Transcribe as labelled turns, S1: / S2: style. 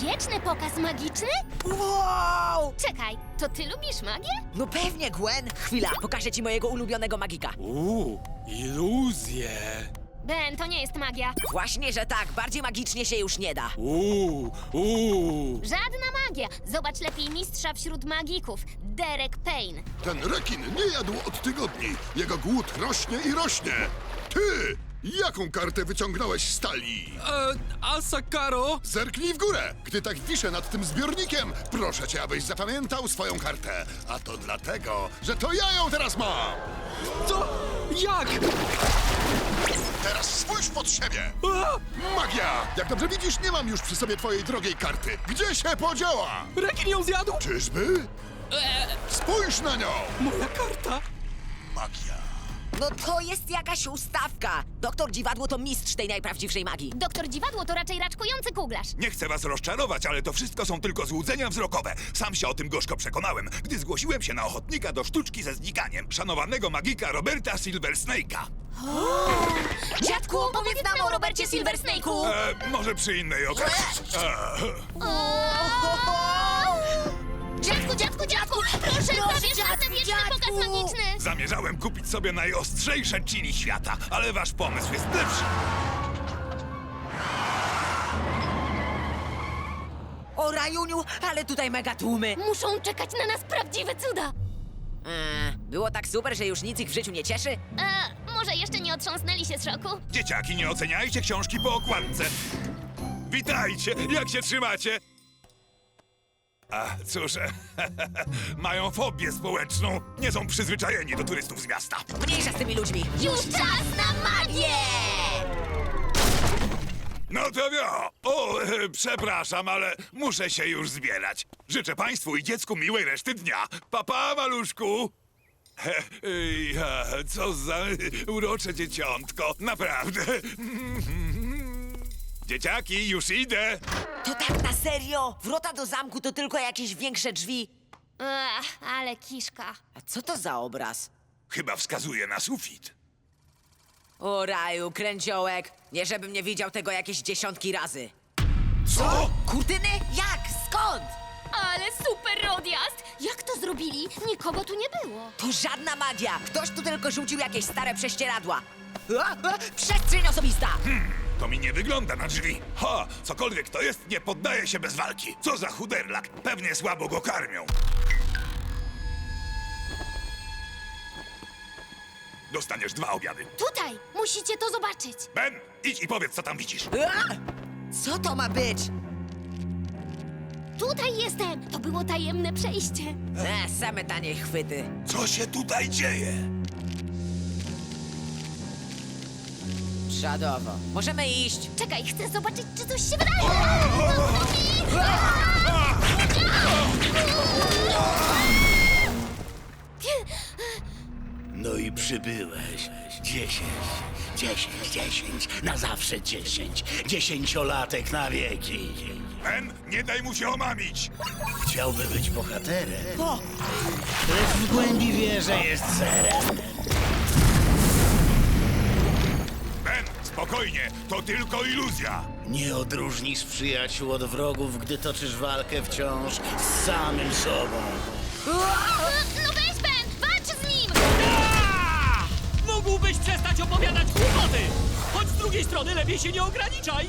S1: Taneczny pokaz magiczny?
S2: Wow!
S1: Czekaj, to ty lubisz magię?
S2: No pewnie, Gwen. Chwila, pokażę ci mojego ulubionego magika.
S3: Uuu, iluzje.
S1: Ben, to nie jest magia.
S2: Właśnie, że tak. Bardziej magicznie się już nie da.
S3: Uuu, uuu.
S1: Żadna magia. Zobacz lepiej mistrza wśród magików, Derek Payne.
S4: Ten rekin nie jadł od tygodni. Jego głód rośnie i rośnie. Ty! Jaką kartę wyciągnąłeś z talii?
S3: E, a Sakaro?
S4: Zerknij w górę! Gdy tak wiszę nad tym zbiornikiem, proszę cię, abyś zapamiętał swoją kartę. A to dlatego, że to ja ją teraz mam!
S3: Co? Jak?
S4: Teraz spójrz pod siebie!
S3: A,
S4: Magia! Jak dobrze widzisz, nie mam już przy sobie twojej drogiej karty. Gdzie się podziała?
S3: rekin ją zjadł?
S4: Czyżby? Spójrz na nią!
S3: Moja karta?
S4: Magia.
S2: No to jest jakaś ustawka. Doktor Dziwadło to mistrz tej najprawdziwszej magii.
S1: Doktor Dziwadło to raczej raczkujący kuglarz.
S5: Nie chcę was rozczarować, ale to wszystko są tylko złudzenia wzrokowe. Sam się o tym gorzko przekonałem, gdy zgłosiłem się na ochotnika do sztuczki ze znikaniem szanowanego magika Roberta Silversnake'a.
S2: Dziadku, opowiedz nam o Robercie Silversnake'u.
S5: E, może przy innej okazji. E,
S1: Dziadku, dziadku, dziadku! Proszę, zabierz nas na wieczny
S5: zamierzałem kupić sobie najostrzejsze chili świata, ale wasz pomysł jest lepszy.
S2: O Rajuniu, ale tutaj mega tłumy.
S1: Muszą czekać na nas prawdziwe cuda!
S2: Eee, było tak super, że już nic ich w życiu nie cieszy?
S1: E, może jeszcze nie otrząsnęli się z szoku?
S5: Dzieciaki, nie oceniajcie książki po okładce. Witajcie, jak się trzymacie? A cóż, mają fobię społeczną. Nie są przyzwyczajeni do turystów z miasta.
S2: Mniejsza z tymi ludźmi.
S1: Już czas na magię!
S5: No to wio! O, e, przepraszam, ale muszę się już zbierać. Życzę państwu i dziecku miłej reszty dnia. Papa, maluszku! He, ej, co za urocze dzieciątko, naprawdę. Dzieciaki, już idę.
S2: To tak na serio? Wrota do zamku to tylko jakieś większe drzwi.
S1: Ech, ale kiszka.
S2: A co to za obraz?
S5: Chyba wskazuje na sufit.
S2: O raju, kręciołek. Nie żebym nie widział tego jakieś dziesiątki razy.
S5: Co?
S2: Kurtyny? Jak? Skąd?
S1: Ale super odjazd! Jak to zrobili? Nikogo tu nie było.
S2: To żadna magia. Ktoś tu tylko rzucił jakieś stare prześcieradła. A, a, przestrzeń osobista!
S5: To mi nie wygląda na drzwi. Ha, cokolwiek to jest, nie poddaje się bez walki. Co za chuderlak, pewnie słabo go karmią. Dostaniesz dwa obiady.
S1: Tutaj! Musicie to zobaczyć!
S5: Ben, idź i powiedz, co tam widzisz.
S2: A! Co to ma być?
S1: Tutaj jestem! To było tajemne przejście.
S2: E, same tanie chwyty.
S5: Co się tutaj dzieje?
S2: Czadowo. Możemy iść.
S1: Czekaj, chcę zobaczyć, czy coś się wydaje!
S6: No i przybyłeś. Dziesięć, dziesięć, dziesięć, na zawsze dziesięć. Dziesięciolatek na wieki.
S5: Ben, nie daj mu się omamić.
S6: Chciałby być bohaterem. Lecz w głębi wie, że jest zerem.
S5: Spokojnie, to tylko iluzja.
S6: Nie odróżnisz przyjaciół od wrogów, gdy toczysz walkę wciąż z samym sobą.
S1: No weź, Ben! Walcz z nim!
S7: Mógłbyś przestać opowiadać głupoty! Choć z drugiej strony lepiej się nie ograniczaj!